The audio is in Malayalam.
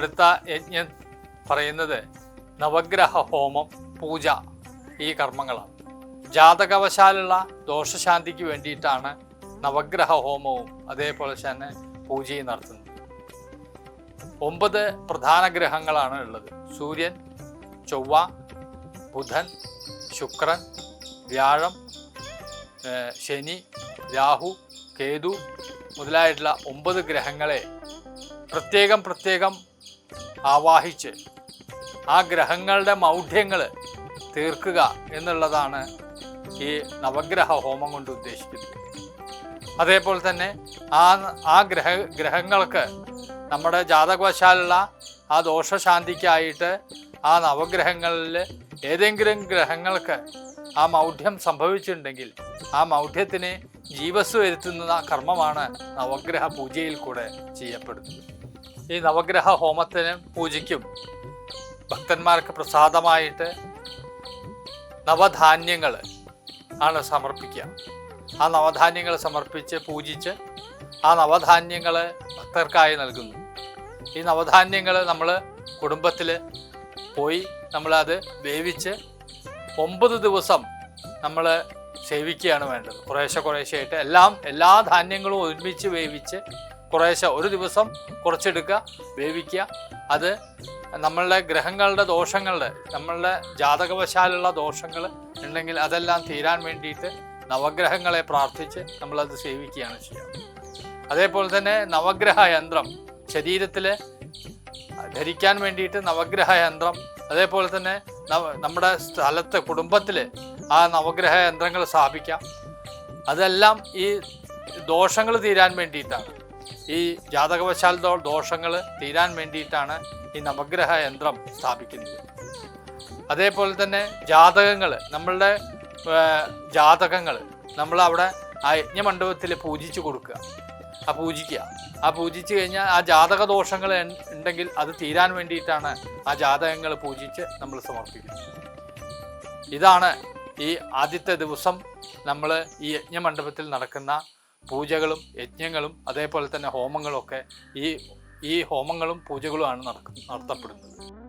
അടുത്ത യജ്ഞം പറയുന്നത് നവഗ്രഹ ഹോമം പൂജ ഈ കർമ്മങ്ങളാണ്. ജാതകവശാലുള്ള ദോഷശാന്തിക്ക് വേണ്ടിയിട്ടാണ് നവഗ്രഹ ഹോമവും അതേപോലെ തന്നെ പൂജയും നടത്തുന്നത്. ഒമ്പത് പ്രധാന ഗ്രഹങ്ങളാണ് ഉള്ളത്. സൂര്യൻ ചൊവ്വ ബുധൻ ശുക്രൻ വ്യാഴം ശനി രാഹു കേതു മുതലായിട്ടുള്ള ഒമ്പത് ഗ്രഹങ്ങളെ പ്രത്യേകം പ്രത്യേകം ആവാഹിച്ച് ആ ഗ്രഹങ്ങളുടെ മൗഢ്യങ്ങൾ തീർക്കുക എന്നുള്ളതാണ് ഈ നവഗ്രഹ ഹോമം കൊണ്ട് ഉദ്ദേശിക്കുന്നത്. അതേപോലെ തന്നെ ആ ആ ഗ്രഹ ഗ്രഹങ്ങൾക്ക് നമ്മുടെ ജാതകവശാലുള്ള ആ ദോഷശാന്തിക്കായിട്ട് ആ നവഗ്രഹങ്ങളിൽ ഏതെങ്കിലും ഗ്രഹങ്ങൾക്ക് ആ മൗഢ്യം സംഭവിച്ചിട്ടുണ്ടെങ്കിൽ ആ മൗഢ്യത്തിന് ജീവസ് വരുത്തുന്ന കർമ്മമാണ് നവഗ്രഹ പൂജയിൽ കൂടെ ചെയ്യപ്പെടുന്നത്. ഈ നവഗ്രഹ ഹോമത്തിന് പൂജയ്ക്കും ഭക്തന്മാർക്ക് പ്രസാദമായിട്ട് നവധാന്യങ്ങൾ ആണ് സമർപ്പിക്കുക. ആ നവധാന്യങ്ങൾ സമർപ്പിച്ച് പൂജിച്ച് ആ നവധാന്യങ്ങൾ ഭക്തർക്കായി നൽകുന്നു. ഈ നവധാന്യങ്ങൾ നമ്മൾ കുടുംബത്തിൽ പോയി നമ്മളത് വേവിച്ച് ഒമ്പത് ദിവസം നമ്മൾ സേവിക്കുകയാണ് വേണ്ടത്. കുറേശ്ശെ ആയിട്ട് എല്ലാം എല്ലാ ധാന്യങ്ങളും ഒരുമിച്ച് വേവിച്ച് കുറേശ്ശെ ഒരു ദിവസം കുറച്ചെടുക്കുക വേവിക്കുക. അത് നമ്മളുടെ ഗ്രഹങ്ങളുടെ ദോഷങ്ങളുടെ നമ്മളുടെ ജാതകവശാലുള്ള ദോഷങ്ങൾ ഉണ്ടെങ്കിൽ അതെല്ലാം തീരാൻ വേണ്ടിയിട്ട് നവഗ്രഹങ്ങളെ പ്രാർത്ഥിച്ച് നമ്മളത് സേവിക്കുകയാണ് ചെയ്യുക. അതേപോലെ തന്നെ നവഗ്രഹ യന്ത്രം ശരീരത്തിൽ ധരിക്കാൻ വേണ്ടിയിട്ട് നവഗ്രഹ യന്ത്രം അതേപോലെ തന്നെ നമ്മുടെ സ്ഥലത്ത് കുടുംബത്തിൽ ആ നവഗ്രഹ യന്ത്രങ്ങൾ സ്ഥാപിക്കാം. അതെല്ലാം ഈ ദോഷങ്ങൾ തീരാൻ വേണ്ടിയിട്ടാണ്. ഈ ജാതകവശാൽ ദോഷങ്ങൾ തീരാൻ വേണ്ടിയിട്ടാണ് ഈ നവഗ്രഹ യന്ത്രം സ്ഥാപിക്കുന്നത്. അതേപോലെ തന്നെ ജാതകങ്ങൾ നമ്മളുടെ ജാതകങ്ങൾ നമ്മൾ അവിടെ ആ യജ്ഞമണ്ഡപത്തിൽ പൂജിച്ചു കൊടുക്കുക. ആ പൂജിക്കുക. ആ പൂജിച്ച് കഴിഞ്ഞാൽ ആ ജാതക ദോഷങ്ങൾ ഉണ്ടെങ്കിൽ അത് തീരാൻ വേണ്ടിയിട്ടാണ് ആ ജാതകങ്ങൾ പൂജിച്ച് നമ്മൾ സമർപ്പിക്കുന്നത്. ഇതാണ് ഈ ആദ്യത്തെ ദിവസം നമ്മൾ ഈ യജ്ഞമണ്ഡപത്തിൽ നടക്കുന്ന പൂജകളും യജ്ഞങ്ങളും അതേപോലെ തന്നെ ഹോമങ്ങളും ഒക്കെ ഈ ഈ ഹോമങ്ങളും പൂജകളുമാണ് നടക്കുന്നത് നടത്തപ്പെടുന്നത്.